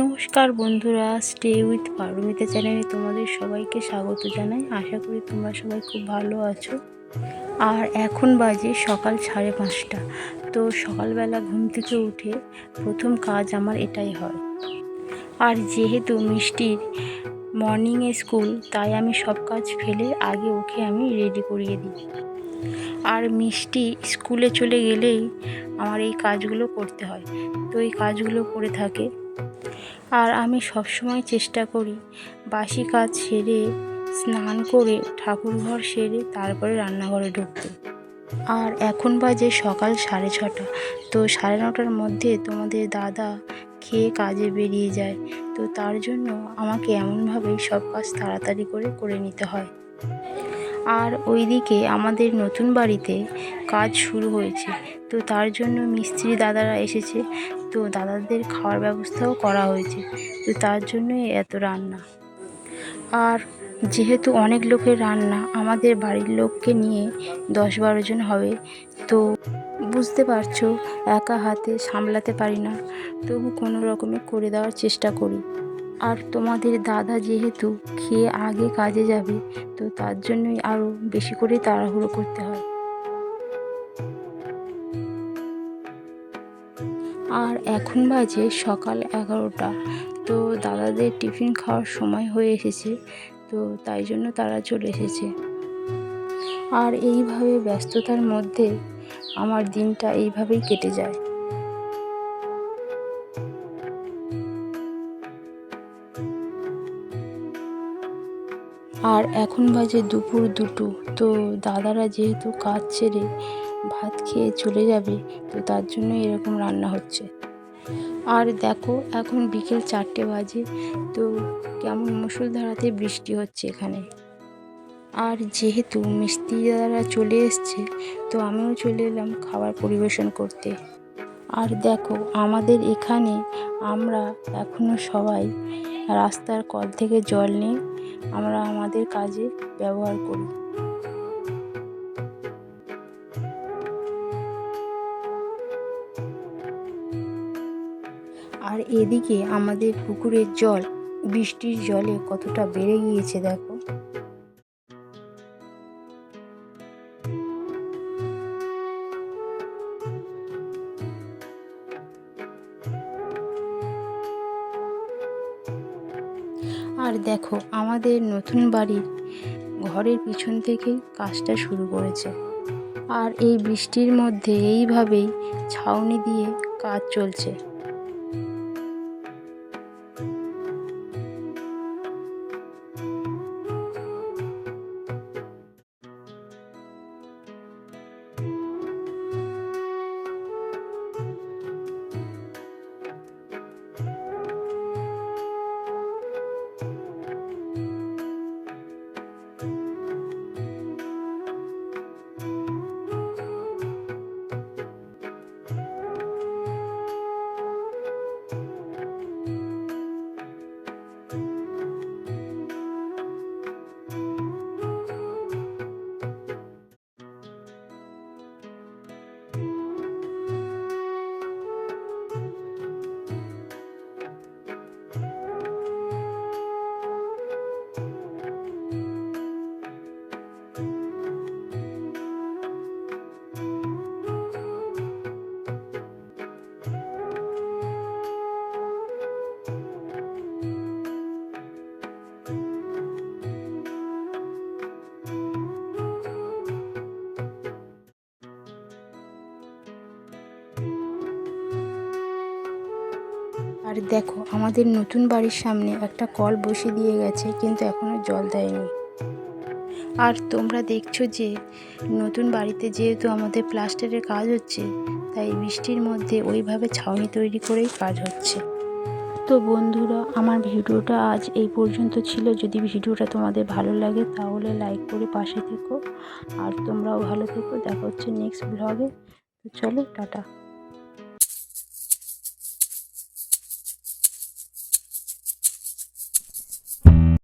নমস্কার বন্ধুরা stay with Paromita চ্যানেলে তোমাদের সবাইকে স্বাগত জানাই। আশা করি তোমরা সবাই খুব ভালো আছো। আর এখন বাজে সকাল সাড়ে পাঁচটা। তো সকালবেলা ঘুম থেকে উঠে প্রথম কাজ আমার এটাই হয়। আর যেহেতু মিষ্টির মর্নিংয়ে স্কুল তাই আমি সব কাজ ফেলে আগে ওকে আমি রেডি করিয়ে দিই। আর মিষ্টি স্কুলে চলে গেলেই আমার এই কাজগুলো করতে হয়। তো এই কাজগুলো করে থাকে। আর আমি সবসময় চেষ্টা করি বাসি কাজ সেরে, স্নান করে, ঠাকুরঘর সেরে, তারপরে রান্নাঘরে ঢুকতে। আর এখন বাজে সকাল সাড়ে ছটা। তো সাড়ে নটার মধ্যে তোমাদের দাদা খেয়ে কাজে বেরিয়ে যায়। তো তার জন্য আমাকে এমনভাবেই সব কাজ তাড়াতাড়ি করে করে নিতে হয়। আর ওইদিকে আমাদের নতুন বাড়িতে কাজ শুরু হয়েছে। তো তার জন্য মিস্ত্রি দাদারা এসেছে। তো দাদাদের খাওয়ার ব্যবস্থাও করা হয়েছে। তো তার জন্যই এত রান্না। আর যেহেতু অনেক লোকের রান্না, আমাদের বাড়ির লোককে নিয়ে দশ বারো জন হবে। তো বুঝতে পারছ, একা হাতে সামলাতে পারি না। তবু কোনো রকমে করে দেওয়ার চেষ্টা করি। আর তোমাদের দাদা যেহেতু খেয়ে আগে কাজে যাবে, তো তার জন্যই আরও বেশি করে তাড়াহুড়ো করতে হয়। আর এখন বাজে সকাল এগারোটা, তো দাদাদের টিফিন খাওয়ার সময় হয়ে এসেছে, তো তাই জন্য তারা চলে এসেছে। আর এইভাবে ব্যস্ততার মধ্যে আমার দিনটা এইভাবেই কেটে যায়। আর এখন বাজে দুপুর দুটো, তো দাদারা যেহেতু কাজ ছেড়ে ভাত খেয়ে চলে যাবে, তো তার জন্য এরকম রান্না হচ্ছে। আর দেখো, এখন বিকেল চারটে বাজে, তো কেমন মুসুলধারাতে বৃষ্টি হচ্ছে এখানে। আর যেহেতু মিস্ত্রি দাদারা চলে এসছে, তো আমিও চলে এলাম খাবার পরিবেশন করতে। আর দেখো, আমাদের এখানে আমরা এখনও সবাই রাস্তার কল থেকে জল নিয়ে আমরা আমাদের কাজে ব্যবহার করি। আর এদিকে আমাদের পুকুরের জল, বৃষ্টির জলে কতটা বেড়ে গিয়েছে দেখো। আর দেখো, আমাদের নতুন বাড়ির ঘরের পিছন থেকে কাজটা শুরু করেছে। আর এই বৃষ্টির মধ্যে এইভাবেই ছাউনি দিয়ে কাজ চলছে। আর দেখো, আমাদের নতুন বাড়ির সামনে একটা কল বসিয়ে দিয়ে গেছে, কিন্তু এখনও জল দেয়নি। আর তোমরা দেখছ যে, নতুন বাড়িতে যেহেতু আমাদের প্লাস্টারের কাজ হচ্ছে, তাই বৃষ্টির মধ্যে ওইভাবে ছাউনি তৈরি করেই কাজ হচ্ছে। তো বন্ধুরা, আমার ভিডিওটা আজ এই পর্যন্ত ছিল। যদি ভিডিওটা তোমাদের ভালো লাগে, তাহলে লাইক করে পাশে থেকো। আর তোমরাও ভালো থেকো। দেখা হচ্ছে নেক্সট ব্লগে। চলো, টাটা।